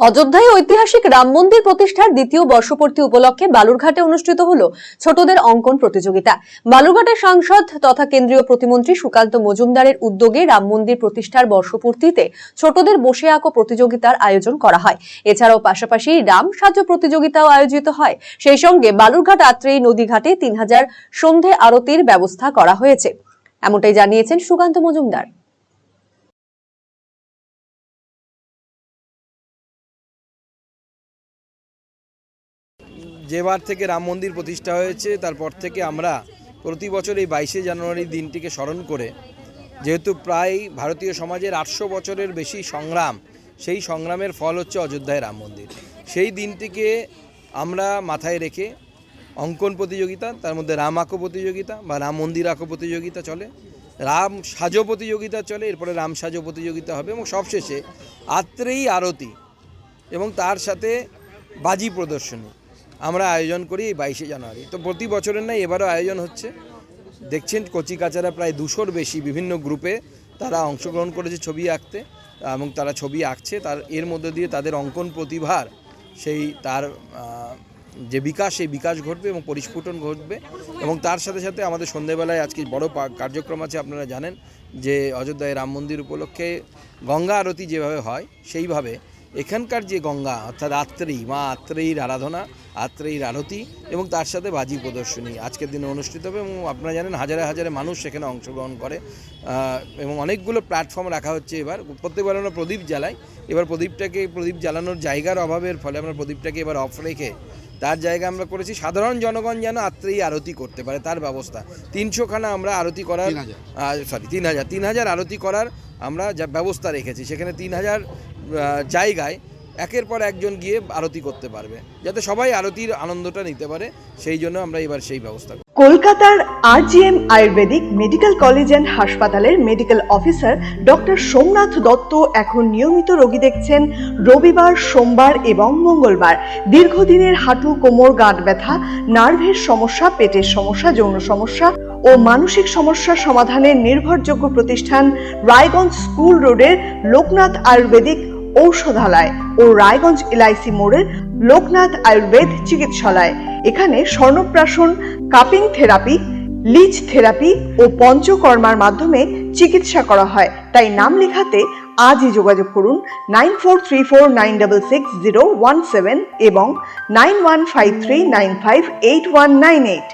অযোধ্যায় ঐতিহাসিক রাম মন্দির প্রতিষ্ঠার দ্বিতীয় বর্ষপূর্তি উপলক্ষে বালুরঘাটে অনুষ্ঠিত হল ছোটদের অঙ্কন প্রতিযোগিতা। বালুরঘাটের সাংসদ তথা কেন্দ্রীয় প্রতিমন্ত্রী সুকান্ত মজুমদারের উদ্যোগে রাম মন্দির প্রতিষ্ঠার বর্ষপূর্তিতে ছোটদের বসে আঁকো প্রতিযোগিতার আয়োজন করা হয়। এছাড়াও পাশাপাশি রাম সাজ প্রতিযোগিতাও আয়োজিত হয়। সেই সঙ্গে বালুরঘাট আত্রেই নদীঘাটে তিন হাজার সন্ধে আরতির ব্যবস্থা করা হয়েছে। এমনটাই জানিয়েছেন সুকান্ত মজুমদার। যেবার থেকে রাম মন্দির প্রতিষ্ঠা হয়েছে, তারপর থেকে আমরা প্রতি বছর এই বাইশে জানুয়ারি দিনটিকে স্মরণ করে, যেহেতু প্রায় ভারতীয় সমাজের আটশো বছরের বেশি সংগ্রাম, সেই সংগ্রামের ফল হচ্ছে অযোধ্যায় রাম মন্দির। সেই দিনটিকে আমরা মাথায় রেখে অঙ্কন প্রতিযোগিতা, তার মধ্যে রাম আঁকো প্রতিযোগিতা বা রাম মন্দির আঁকো প্রতিযোগিতা চলে, রাম সাজো প্রতিযোগিতা চলে, এরপরে রাম সাজো প্রতিযোগিতা হবে এবং সবশেষে আত্রেই আরতি এবং তার সাথে বাজি প্রদর্শনী। আমরা আয়োজন করি বাইশে জানুয়ারি। তো প্রতি বছরের নাই এবারও আয়োজন হচ্ছে। দেখছেন কচিকাচারা প্রায় দুশোর বেশি বিভিন্ন গ্রুপে তারা অংশগ্রহণ করেছে ছবি আঁকতে এবং তারা ছবি আঁকছে। তার, এর মধ্যে দিয়ে তাদের অঙ্কন প্রতিভার সেই তার যে বিকাশ, সেই বিকাশ ঘটবে এবং পরিস্ফুটন ঘটবে। এবং তার সাথে সাথে আমাদের সন্ধেবেলায় আজকে বড় কার্যক্রম আছে আপনারা জানেন যে অযোধ্যায় রাম মন্দির উপলক্ষে গঙ্গা আরতি যেভাবে হয়, সেইভাবে এখানকার যে গঙ্গা অর্থাৎ আত্রেয়ী মা আত্রেয়ীর আরাধনা আত্রেয়ীর আরতি এবং তার সাথে বাজি প্রদর্শনী আজকের দিনে অনুষ্ঠিত হবে এবং আপনারা জানেন হাজারে হাজারে মানুষ সেখানে অংশগ্রহণ করে। এবং অনেকগুলো প্ল্যাটফর্ম রাখা হচ্ছে এবার। প্রত্যেকবার আমরা প্রদীপ জ্বালাই। এবার প্রদীপটাকে প্রদীপ জ্বালানোর জায়গার অভাবের ফলে আমরা প্রদীপটাকে এবার অফ রেখে তার জায়গা আমরা করেছি। সাধারণ জনগণ যেন আত্রেয়ী আরতি করতে পারে তার ব্যবস্থা। তিনশোখানা আমরা আরতি করার সরি তিন হাজার। তিন হাজার আরতি করার আমরা যা ব্যবস্থা রেখেছি। সেখানে তিন হাজার জায়গায় একের পর একজন গিয়ে আরতি করতে পারবে, যাতে সবাই আরতির আনন্দটা নিতে পারে, সেই জন্য আমরা এবার সেই ব্যবস্থা করি। কলকাতার RGM Ayurvedic medical college and হাসপাতালের medical officer doctor Somnath Dutta এখন নিয়মিত রোগী দেখছেন রবিবার, সোমবার এবং মঙ্গলবার দীর্ঘদিনের হাঁটু, কোমর, গাঁট ব্যথা, নার্ভের সমস্যা, পেটের সমস্যা, যৌন সমস্যা ও মানসিক সমস্যার সমাধানের নির্ভরযোগ্য প্রতিষ্ঠান রায়গঞ্জ স্কুল রোডের লোকনাথ আয়ুর্বেদিক ঔষধালয় ও রায়গঞ্জ এলআইসি মোড়ের লোকনাথ আয়ুর্বেদ চিকিৎসালয়। এখানে স্বর্ণপ্রাশন, কাপিং থেরাপি লিচ থেরাপি ও পঞ্চকর্মার মাধ্যমে চিকিৎসা করা হয়। তাই নাম লেখাতে আজই যোগাযোগ করুন nine four three four nine double six zero one seven এবং nine one five three nine five eight one nine eight.